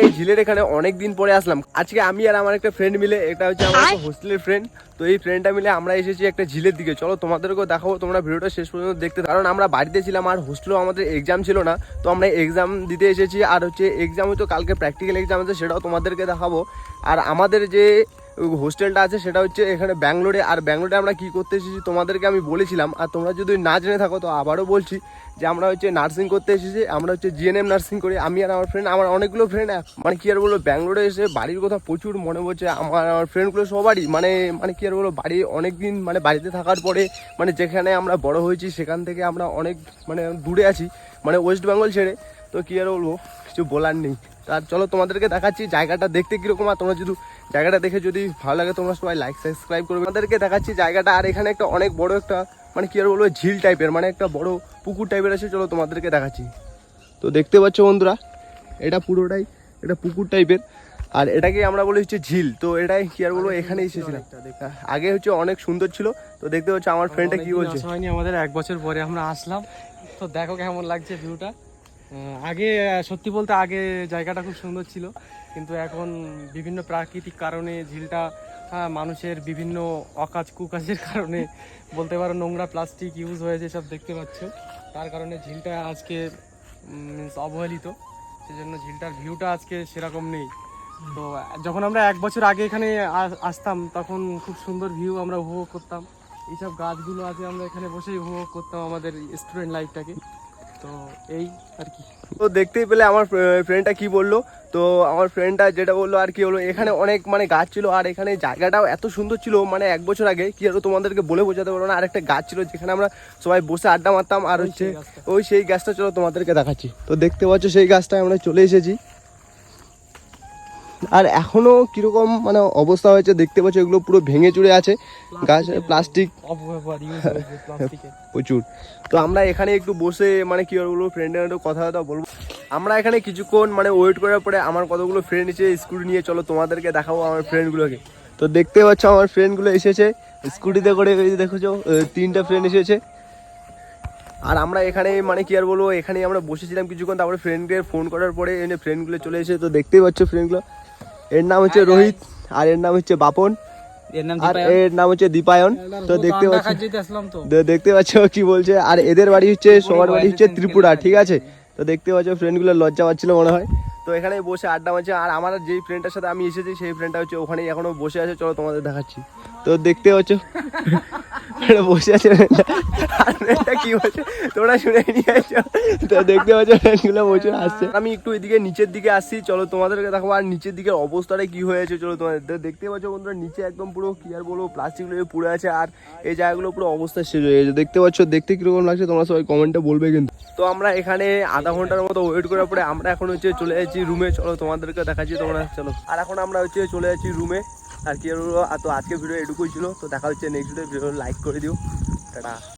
এই ঝিলের এখানে অনেক দিন পরে আসলাম। আজকে আমি আর আমার একটা ফ্রেন্ড মিলে এটা হচ্ছে আমার হোস্টেলের ফ্রেন্ড তো এই ফ্রেন্ডটা মিলে আমরা এসেছি একটা ঝিলের দিকে। চলো তোমাদেরকেও দেখাবো তোমরা ভিডিওটা শেষ পর্যন্ত দেখতে কারণ আমরা বাড়িতে ছিলাম আর হোস্টেলও আমাদের এক্সাম ছিল না। তো আমরা এক্সাম দিতে এসেছি। আর হচ্ছে এক্সাম হয়তো কালকে প্র্যাকটিক্যাল এক্সাম আছে সেটাও তোমাদেরকে দেখাবো। আর আমাদের যে হোস্টেলটা আছে, সেটা হচ্ছে এখানে ব্যাঙ্গালোরে। আর ব্যাঙ্গালোরে আমরা কি করতে এসেছি, তোমাদেরকে আমি বলেছিলাম, আর তোমরা যদি না জেনে থাকো, তো আবারও বলছি যে আমরা হচ্ছে নার্সিং করতে এসেছি, আমরা হচ্ছে জিএনএম নার্সিং করি। আমি আর আমার ফ্রেন্ড আমার অনেকগুলো ফ্রেন্ড মানে কি আর বলব, ব্যাঙ্গালোরে এসে বাড়ির কথা প্রচুর মনে পড়ছে। আমার আমার ফ্রেন্ডগুলো সবারই মানে মানে কি আর বলব, বাড়ি অনেক দিন মানে বাড়িতে থাকার পরে মানে যেখানে আমরা বড় হয়েছি, সেখান থেকে আমরা অনেক মানে দূরে আছি মানে ওয়েস্ট বেঙ্গল ছেড়ে। তো কী আর বলব, কিছু বলার নেই। তার চলো তোমাদেরকে দেখাচ্ছি জায়গাটা দেখতে কীরকম আর তোমরা যদি জায়গাটা দেখে যদি ভালো লাগে তোমরা সবাই লাইক সাবস্ক্রাইব করবে। আমাদেরকে দেখাচ্ছি জায়গাটা আর এখানে একটা অনেক বড় একটা মানে কি আর বলব ঝিল টাইপের মানে একটা বড় পুকুর টাইপের আছে চলো তোমাদেরকে দেখাচ্ছি। তো দেখতে পাচ্ছ বন্ধুরা এটা পুরোটাই এটা পুকুর টাইপের আর এটাকে আমরা বলি হচ্ছে ঝিল। তো এটাই কি আর বলব এখানেই এসেছিলাম। আগে হচ্ছে অনেক সুন্দর ছিল। তো দেখতে পাচ্ছ আমার ফ্রেন্ডটা কি বলছে? হয়নি আমাদের এক বছর পরে আমরা আসলাম। তো দেখো কেমন লাগছে ভিউটা আগে সত্যি বলতে আগে জায়গাটা খুব সুন্দর ছিল, কিন্তু এখন বিভিন্ন প্রাকৃতিক কারণে ঝিলটা মানুষের বিভিন্ন অকাজ কুকাজের কারণে বলতে পারো নোংরা প্লাস্টিক ইউজ হয়েছে সব দেখতে পাচ্ছ। তার কারণে ঝিলটা আজকে অবহেলিত, সেজন্য ঝিলটার ভিউটা আজকে সেরকম নেই। তো, যখন আমরা এক বছর আগে এখানে আসতাম, তখন খুব সুন্দর ভিউ আমরা উপভোগ করতাম। এইসব গাছগুলো আছে, আমরা এখানে বসেই উপভোগ করতাম আমাদের স্টুডেন্ট লাইফটাকে তো এই আর কি। তো দেখতেই পেলে আমার ফ্রেন্ডটা কি বলল? তো আমার ফ্রেন্ডটা যেটা বলল আর কি হলো এখানে অনেক মানে গাছ ছিল আর এখানে জায়গাটাও এত সুন্দর ছিল মানে এক বছর আগে কি আর তোমাদেরকে বলে বোঝাতে পারব না আরেকটা গাছ ছিল যেখানে আমরা সবাই বসে আড্ডা মারতাম আর হচ্ছে ওই সেই গাছটা চলো তোমাদেরকে দেখাচ্ছি। তো দেখতে পাচ্ছ সেই গাছটায় আমরা চলে এসেছি। আর এখনও কীরকম মানে অবস্থা হয়েছে দেখতে পাচ্ছ এগুলো পুরো ভেঙে চুরে আছে। গাছ প্লাস্টিক প্রচুর। তো আমরা এখানে একটু বসে মানে কি বলব ফ্রেন্ডের একটু কথা কথা বলব। আমরা এখানে কিছুক্ষণ মানে ওয়েট করার পরে আমার কতগুলো ফ্রেন্ড এসে স্কুটি নিয়ে চলো তোমাদেরকে দেখাবো আমার ফ্রেন্ডগুলোকে তো দেখতে পাচ্ছ আমার ফ্রেন্ডগুলো এসেছে। স্কুটিতে করে দেখেছ তিনটা ফ্রেন্ড এসেছে। আর আমরা এখানে মানে কি আর বলব এখানে আমরা বসেছিলাম কিছুক্ষণ তারপরে ফ্রেন্ডকে ফোন করার পরে এনে ফ্রেন্ডগুলো চলে এসে তো দেখতেই পাচ্ছ ফ্রেন্ডগুলো এর নাম হচ্ছে রোহিত আর এর নাম হচ্ছে বাপন আর এর নাম হচ্ছে দীপায়ন। তো দেখতে পাচ্ছ দেখতে পাচ্ছ কি বলছে। আর এদের বাড়ি হচ্ছে সবার বাড়ি হচ্ছে ত্রিপুরা ঠিক আছে? তো দেখতে পাচ্ছ ফ্রেন্ডগুলো লজ্জা পাচ্ছিল মনে হয়। তো এখানে বসে আড্ডা মারছে। আর আমার যেই ফ্রেন্ডটার সাথে আমি এসেছি সেই ফ্রেন্ডটা হচ্ছে ওখানেই এখনও বসে আছে। চলো তোমাদের দেখাচ্ছি। তো দেখতে পাচ্ছ বসে আছে কি বলছে? তোমরা শুনে তো দেখতে পাচ্ছ প্রচুর আসছে। আমি একটু এদিকে নিচের দিকে আসছি। চলো তোমাদেরকে দেখো আর নিচের দিকে অবস্থাটা কি হয়েছে। চলো তোমাদের দেখতে পাচ্ছ বন্ধুরা, নিচে একদম পুরো কি আর বলব, প্লাস্টিকগুলো পুরো আছে আর এই জায়গাগুলো পুরো অবস্থা শেষ হয়ে গেছে। দেখতে পাচ্ছ, দেখতে কীরকম লাগছে তোমরা সবাই কমেন্টে বলবে কিন্তু। তো আমরা এখানে আধা ঘণ্টার মতো ওয়েট করার পরে আমরা এখন হচ্ছে চলে যাচ্ছি রুমে চলো তোমাদেরকে দেখাচ্ছি তোমরা, চলো। আর এখন আমরা হচ্ছে চলে যাচ্ছি রুমে আর কি আর তো আজকে ভিডিও এটুকুই ছিল। তো দেখা হচ্ছে নেক্সট ভিডিও লাইক করে দিও। টাটা।